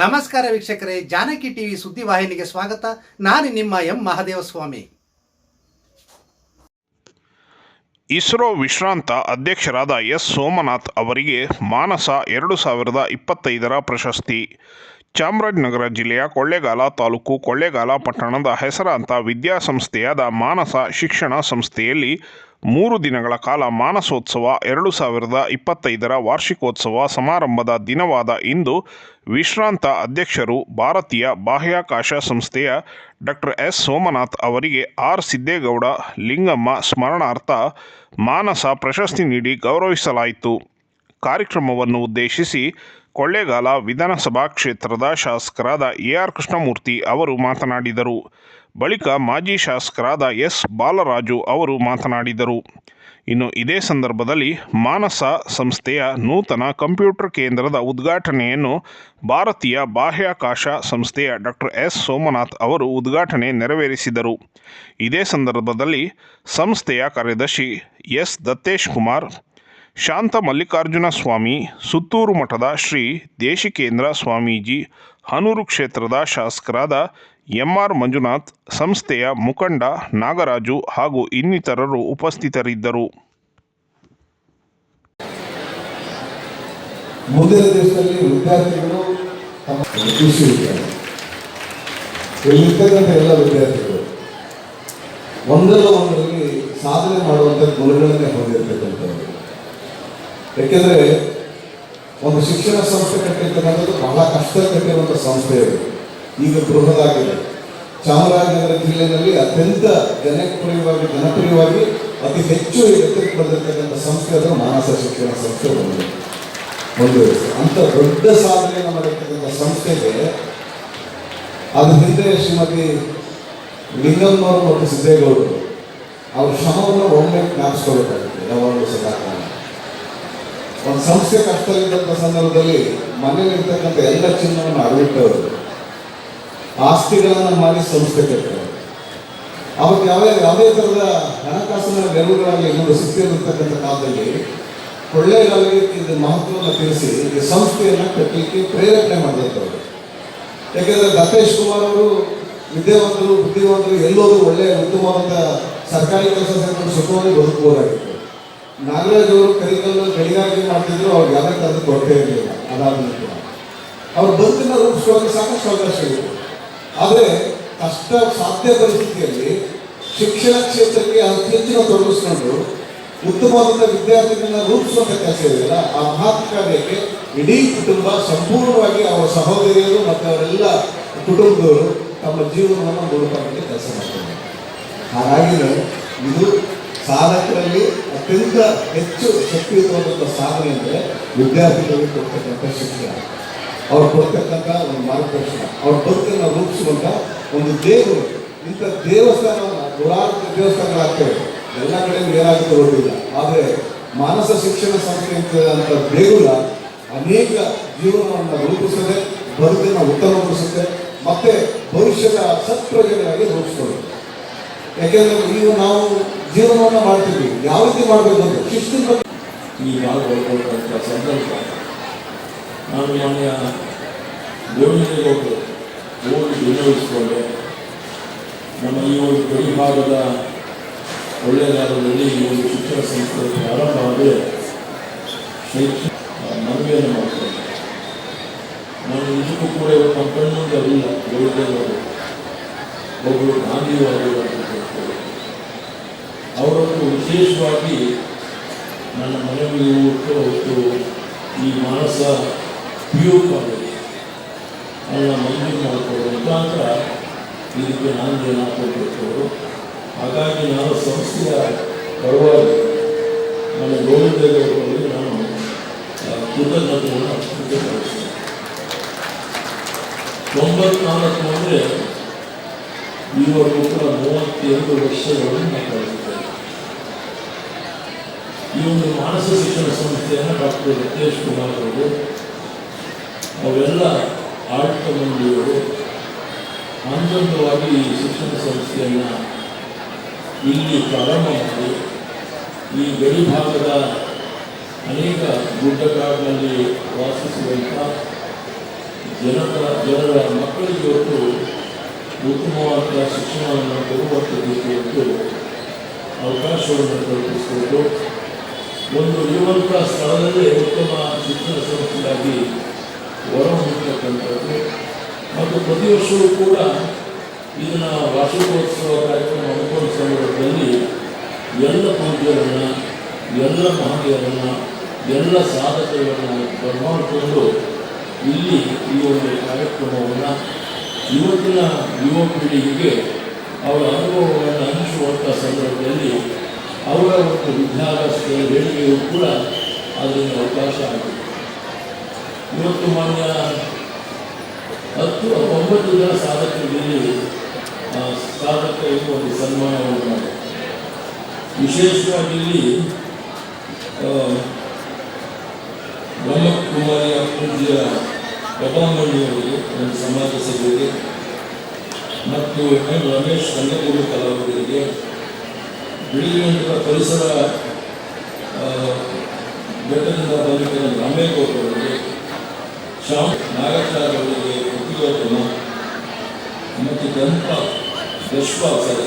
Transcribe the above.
ನಮಸ್ಕಾರ ವೀಕ್ಷಕರೇ, ಜಾನಕಿ ಟಿವಿ ಸುದ್ದಿವಾಹಿನಿಗೆ ಸ್ವಾಗತ. ನಾನು ನಿಮ್ಮ ಎಂ ಮಹಾದೇವಸ್ವಾಮಿ. ಇಸ್ರೋ ವಿಶ್ರಾಂತ ಅಧ್ಯಕ್ಷರಾದ ಎಸ್ ಸೋಮನಾಥ್ ಅವರಿಗೆ ಮಾನಸ ಎರಡು ಸಾವಿರದ ಇಪ್ಪತ್ತೈದರ ಪ್ರಶಸ್ತಿ. ಚಾಮರಾಜನಗರ ಜಿಲ್ಲೆಯ ಕೊಳ್ಳೇಗಾಲ ತಾಲೂಕು ಕೊಳ್ಳೇಗಾಲ ಪಟ್ಟಣದ ಹೆಸರಾಂತ ವಿದ್ಯಾಸಂಸ್ಥೆಯಾದ ಮಾನಸ ಶಿಕ್ಷಣ ಸಂಸ್ಥೆಯಲ್ಲಿ ಮೂರು ದಿನಗಳ ಕಾಲ ಮಾನಸೋತ್ಸವ ಎರಡು ಸಾವಿರದ ಇಪ್ಪತ್ತೈದರ ವಾರ್ಷಿಕೋತ್ಸವ ಸಮಾರಂಭದ ದಿನವಾದ ಇಂದು ವಿಶ್ರಾಂತ ಅಧ್ಯಕ್ಷರು ಭಾರತೀಯ ಬಾಹ್ಯಾಕಾಶ ಸಂಸ್ಥೆಯ ಡಾಕ್ಟರ್ ಎಸ್ ಸೋಮನಾಥ್ ಅವರಿಗೆ ಆರ್ ಸಿದ್ದೇಗೌಡ ಲಿಂಗಮ್ಮ ಸ್ಮರಣಾರ್ಥ ಮಾನಸ ಪ್ರಶಸ್ತಿ ನೀಡಿ ಗೌರವಿಸಲಾಯಿತು. ಕಾರ್ಯಕ್ರಮವನ್ನು ಉದ್ದೇಶಿಸಿ ಕೊಳ್ಳೇಗಾಲ ವಿಧಾನಸಭಾ ಕ್ಷೇತ್ರದ ಶಾಸಕರಾದ ಎ ಆರ್ ಕೃಷ್ಣಮೂರ್ತಿ ಅವರು ಮಾತನಾಡಿದರು. ಬಳಿಕ ಮಾಜಿ ಶಾಸಕರಾದ ಎಸ್ ಬಾಲರಾಜು ಅವರು ಮಾತನಾಡಿದರು. ಇನ್ನು ಇದೇ ಸಂದರ್ಭದಲ್ಲಿ ಮಾನಸ ಸಂಸ್ಥೆಯ ನೂತನ ಕಂಪ್ಯೂಟರ್ ಕೇಂದ್ರದ ಉದ್ಘಾಟನೆಯನ್ನು ಭಾರತೀಯ ಬಾಹ್ಯಾಕಾಶ ಸಂಸ್ಥೆಯ ಡಾಕ್ಟರ್ ಎಸ್. ಸೋಮನಾಥ್ ಅವರು ಉದ್ಘಾಟನೆ ನೆರವೇರಿಸಿದರು. ಇದೇ ಸಂದರ್ಭದಲ್ಲಿ ಸಂಸ್ಥೆಯ ಕಾರ್ಯದರ್ಶಿ ಎಸ್. ದತ್ತೇಶ್ ಕುಮಾರ್ ಶಾಂತ ಮಲ್ಲಿಕಾರ್ಜುನ ಸ್ವಾಮಿ, ಸುತ್ತೂರು ಮಠದ ಶ್ರೀ ದೇಶಿಕೇಂದ್ರ ಸ್ವಾಮೀಜಿ, ಹನೂರು ಕ್ಷೇತ್ರದ ಶಾಸಕರಾದ ಎಂ ಆರ್ ಮಂಜುನಾಥ್, ಸಂಸ್ಥೆಯ ಮುಖಂಡ ನಾಗರಾಜು ಹಾಗೂ ಇನ್ನಿತರರು ಉಪಸ್ಥಿತರಿದ್ದರು. ಮುಂದಿನ ದಿವಸದಲ್ಲಿ ವಿದ್ಯಾರ್ಥಿಗಳು ಎಲ್ಲ ವಿದ್ಯಾರ್ಥಿಗಳು. ಒಂದಲ್ಲ ಒಂದರಲ್ಲಿ ಸಾಧನೆ ಮಾಡುವಂಥ ಗುಣಗಳನ್ನೇ ಹೊಂದಿರತಕ್ಕಂಥವ್ರು ಯಾಕೆಂದರೆ ಒಂದು ಶಿಕ್ಷಣ ಸಂಸ್ಥೆ ಕಟ್ಟಿರ್ತಕ್ಕಂಥದ್ದು ಬಹಳ ಕಷ್ಟ ಕಟ್ಟಿರುವಂಥ ಸಂಸ್ಥೆ ಇದು ಈಗ ಬೃಹದಾಗಿದೆ. ಚಾಮರಾಜನಗರ ಜಿಲ್ಲೆಯಲ್ಲಿ ಅತ್ಯಂತ ಜನಪ್ರಿಯವಾಗಿ ಜನಪ್ರಿಯವಾಗಿ, ಅತಿ ಹೆಚ್ಚು ಎತ್ತರಕ್ಕೆ ಬಂದಿರತಕ್ಕಂಥ ಸಂಸ್ಥೆ ಅದು ಮಾನಸ ಶಿಕ್ಷಣ ಸಂಸ್ಥೆ ಒಂದು. ಒಂದು ಅಂತ ದೊಡ್ಡ ಸಾಧನೆಯನ್ನು ಮಾಡಿರ್ತಕ್ಕಂಥ ಸಂಸ್ಥೆಗೆ ಅದ್ರ ಹಿಂದೆ ಶ್ರೀಮತಿ ಲಿಂಗಮ್ಮನವರು ಮತ್ತು ಸಿದ್ದೇಗೌಡರು. ಅವ್ರ ಶ್ರಮವನ್ನು ಒಮ್ಮೆ ಜ್ಞಾಪಿಸ್ಕೊಳ್ಬೇಕಾಗುತ್ತೆ. ಯಾವಾಗಲೂ ಕಾಲ. ಒಂದು ಸಂಸ್ಥೆ ಕಷ್ಟದಲ್ಲಿದ್ದಂಥ ಸಂದರ್ಭದಲ್ಲಿ ಮನೆಯಲ್ಲಿರ್ತಕ್ಕಂಥ ಎಲ್ಲ ಚಿನ್ನವನ್ನು ಅಡವಿಟ್ಟವರು ಆಸ್ತಿಗಳನ್ನು ಮಾಡಿ ಸಂಸ್ಥೆ ಕಟ್ಟರು ಅವತ್ತು ಯಾವ್ಯಾವ ಯಾವುದೇ ಥರದ ಹಣಕಾಸಿನ ನೆರವುಗಳಾಗಲಿ, ಇನ್ನೊಂದು ಸಿಕ್ಕಿರತಕ್ಕಂಥ ಕಾಲದಲ್ಲಿ ಒಳ್ಳೆಯ ಇದು ಮಹತ್ವವನ್ನು ತಿಳಿಸಿ ಈ ಸಂಸ್ಥೆಯನ್ನು ಕಟ್ಟಲಿಕ್ಕೆ ಪ್ರೇರೇಪಣೆ ಮಾಡಿದಂಥವ್ರು. ಯಾಕೆಂದರೆ ದತ್ತೇಶ್ ಕುಮಾರ್ ಅವರು ವಿದ್ಯಾವಂತರು, ಬುದ್ಧಿವಂತರು ಎಲ್ಲೋದು ಒಳ್ಳೆಯ ಉತ್ತಮವಾದ ಸರ್ಕಾರಿ ಕೆಲಸ ಸುಖವಾಗಿ ಬದುಕಬಹುದಾಗಿತ್ತು ನಾಗರಾಜ್ ಅವರು ಕರಿಕಲ್ಲು ಗಡಿಗಾಗಿ ಮಾಡ್ತಿದ್ರು ಅವ್ರಿಗೆ ಯಾವುದೇ ಅದು ಕೊರತೆ ಇರಲಿಲ್ಲ ಅದಾದ ನಂತರ ಅವ್ರ ಬದುಕನ್ನು ರೂಪಿಸುವಾಗ ಸಾಕಷ್ಟು ಅವಕಾಶಗಳಿತ್ತು ಆದರೆ ಕಷ್ಟ ಸಾಧ್ಯ ಪರಿಸ್ಥಿತಿಯಲ್ಲಿ ಶಿಕ್ಷಣ ಕ್ಷೇತ್ರಕ್ಕೆ ಅತಿ ಹೆಚ್ಚಿನ ತೊಡಗಿಸ್ಕೊಂಡು ಉತ್ತಮವಾದ ವಿದ್ಯಾರ್ಥಿಗಳನ್ನ ರೂಪಿಸುವಂಥ ಕೆಲಸ ಇದೆಯಲ್ಲ, ಆ ಮಹತ್ ಕಾರ್ಯಕ್ಕೆ ಇಡೀ ಕುಟುಂಬ ಸಂಪೂರ್ಣವಾಗಿ ಅವರ ಸಹೋದರಿಯರು ಮತ್ತು ಅವರೆಲ್ಲ ಕುಟುಂಬದವರು ತಮ್ಮ ಜೀವನವನ್ನು ಮುಡುಪಾಗಿ ಕೆಲಸ ಮಾಡ್ತಾರೆ. ಹಾಗಾಗಿ ಇದು ಸಾಧಕರಲ್ಲಿ ಅತ್ಯಂತ ಹೆಚ್ಚು ಶಕ್ತಿಯುತವಾದಂಥ ಸಾಧನೆ ಅಂದರೆ ವಿದ್ಯಾರ್ಥಿಗಳಿಗೆ ಕೊಡ್ತಕ್ಕಂಥ ಶಿಕ್ಷಣ ಅವ್ರು ಕೊಡ್ತಕ್ಕಂಥ ಒಂದು ಮಾರ್ಗದರ್ಶನ. ಅವ್ರ ಬದುಕನ್ನು ರೂಪಿಸುವಂಥ ಒಂದು ದೇವರು. ಇಂಥ ದೇವಸ್ಥಾನ, ನೂರಾರು ದೇವಸ್ಥಾನಗಳಾಗ್ತವೆ. ಎಲ್ಲ ಕಡೆ ಏನಾಗುತ್ತೆ ಗೊತ್ತಿಲ್ಲ. ಆದರೆ ಮಾನಸ ಶಿಕ್ಷಣ ಸಂಸ್ಥೆ ಅಂತ ದೇಗುಲ ಅನೇಕ ಜೀವನವನ್ನು ರೂಪಿಸದೆ, ಬದುಕನ್ನು ಉತ್ತಮಗೊಳಿಸುತ್ತೆ. ಮತ್ತೆ ಭವಿಷ್ಯದ ಸತ್ಪ್ರಜೆಗಳಾಗಿ ರೂಪಿಸ್ಕೊಳ್ಳುತ್ತೆ. ಯಾಕೆಂದ್ರೆ ಈಗ ನಾವು ಜೀವನವನ್ನು ಮಾಡ್ತೀವಿ ಯಾವ ರೀತಿ ಮಾಡಬೇಕು ಅಂತ ಶಿಸ್ತಿನ ಬಗ್ಗೆ. ಈಗ ಸಂದರ್ಭ. ನಾನು ಮಾನ್ಯ ಹೋಗಿ ಓದಿ ವಿನಿಯೋಗಿಸ್ಕೊಂಡೆ ನಮ್ಮ ಈ ಒಂದು ಗಡಿ ಭಾಗದ ಒಳ್ಳೆಯದಾರದಲ್ಲಿ ಈ ಒಂದು ಶಿಕ್ಷಣ ಸಂಸ್ಥೆ ಪ್ರಾರಂಭ ಆದರೆ ಶೈಕ್ಷಣಿಕ ಮನವಿಯನ್ನು ಮಾಡ್ತೇನೆ. ನಾನು ನಿಜಕ್ಕೂ ಕೂಡ ಇವತ್ತು ನಮ್ಮ ಕಣ್ಣು ಅಲ್ಲ ಗೋವಿಂದಗೌಡರು ಒಬ್ಬರು ಅವರನ್ನು ವಿಶೇಷವಾಗಿ ನನ್ನ ಮನೆಗೆ ಹೊತ್ತು ಅವತ್ತು ಈ ಮಾನಸ ಪಿ ಯು ಕಾಲೇಜ್ ಅದನ್ನು ಮಂಜೂರು ಮಾಡಿಕೊಡೋ ಮುಖಾಂತರ ಇದಕ್ಕೆ ನಾನು ಹಾಕೊಳ್ಬೇಕು ಹಾಗಾಗಿ ನಾನು ಸಂಸ್ಥೆಯ ಪರವಾಗಿ ನನ್ನ ಗೌರವದಲ್ಲಿ ನಾನು ಕೃತಜ್ಞತೆಯನ್ನು ವ್ಯಕ್ತಪಡಿಸ್ತೇನೆ. ತೊಂಬತ್ನಾಲ್ಕು ಅಂದರೆ ಈವರೆಗೂ ಕೂಡ ಮೂವತ್ತೆರಡು ವರ್ಷಗಳನ್ನು ನಾನು ಕಳೆದಿದ್ದೇನೆ. ಈ ಒಂದು ಮಾನಸ ಶಿಕ್ಷಣ ಸಂಸ್ಥೆಯನ್ನು ಡಾಕ್ಟರ್ ಯತೇಶ್ ಕುಮಾರ್ ಅವರು, ಅವೆಲ್ಲ ಆಡಳಿತ ಮಂಡಳಿಯವರು ಹಂತವಾಗಿ ಈ ಶಿಕ್ಷಣ ಸಂಸ್ಥೆಯನ್ನು ಇಲ್ಲಿ ಪ್ರಾರಂಭ ಮಾಡಿ, ಈ ಗಡಿ ಭಾಗದ ಅನೇಕ ಗುಡ್ಡಗಾಡಿನಲ್ಲಿ ವಾಸಿಸುವಂಥ ಜನರ ಜನರ ಮಕ್ಕಳಿಗೆ ಉತ್ತಮವಾದ ಶಿಕ್ಷಣವನ್ನು ಇವತ್ತು ಅವಕಾಶವನ್ನು ಕಲ್ಪಿಸಿಕೊಂಡು ಒಂದು ಇರುವಂಥ ಸ್ಥಳದಲ್ಲೇ ಉತ್ತಮ ಶಿಕ್ಷಣ ಸಂಸ್ಥೆಯಾಗಿ ಹೊರಹೊಮ್ಮತಕ್ಕಂಥದ್ದು ಮತ್ತು ಪ್ರತಿ ವರ್ಷವೂ ಕೂಡ ಇದನ್ನ ವಾರ್ಷಿಕೋತ್ಸವ ಕಾರ್ಯಕ್ರಮ ಹಮ್ಮಿಕೊಂಡ ಸಂದರ್ಭದಲ್ಲಿ ಎಲ್ಲ ಪೂಜೆಗಳನ್ನು ಎಲ್ಲ ಮಹನೀಯರನ್ನು, ಎಲ್ಲ ಸಾಧಕರನ್ನು ಬರಮಾಡಿಕೊಂಡು ಇಲ್ಲಿ ಈ ಒಂದು ಕಾರ್ಯಕ್ರಮವನ್ನು ಇವತ್ತಿನ ಯುವ ಪೀಳಿಗೆಗೆ ಅವರ ಅನುಭವಗಳನ್ನು ಹಂಚುವಂಥ ಸಂದರ್ಭದಲ್ಲಿ ಅವರ ಒಂದು ವಿದ್ಯಾಭ್ಯಾಸದ ಹೇಳಿಕೆಯೂ ಕೂಡ ಅದರಿಂದ ಅವಕಾಶ ಆಗಿದೆ. ಇವತ್ತು ಮಾನ್ಯ ಹತ್ತು, ಒಂಬತ್ತು ಜನ ಸಾಧಕರಲ್ಲಿ ಸಾಧಕ ಸಾಧಕರಿಗೆ ಒಂದು ಸನ್ಮಾನವನ್ನು ಮಾಡಿ ವಿಶೇಷವಾಗಿ ಇಲ್ಲಿ ಬ್ರಹ್ಮಕುಮಾರಿ ಬ್ರಹ್ಮಕುಮಾರಿಯ ಪೂಜ್ಯ ಪ್ರಭಾಮಣಿಯವರಿಗೆ ಒಂದು ಸಮಾಜ ಸಭೆಗೆ, ಮತ್ತು ಎಂ ರಮೇಶ್ ಕಂದಕೂರು ಕಲಾವಿದರಿಗೆ ಬಿಳಿಗಿಂಟರ ಪರಿಸರ ಬೆಟ್ಟದಿಂದ ಬಂದಿದ್ದ ರಾಮೇಗೌಡ ಅವರಿಗೆ ಶ್ಯಾಮ್ ನಾಗಚಾರ್ ಅವರಿಗೆ ಪ್ರತಿಯೋತ್ತಮ ಮತ್ತು ಗಂಪ ಯಶ್ಪಾಲ್ ಸರ್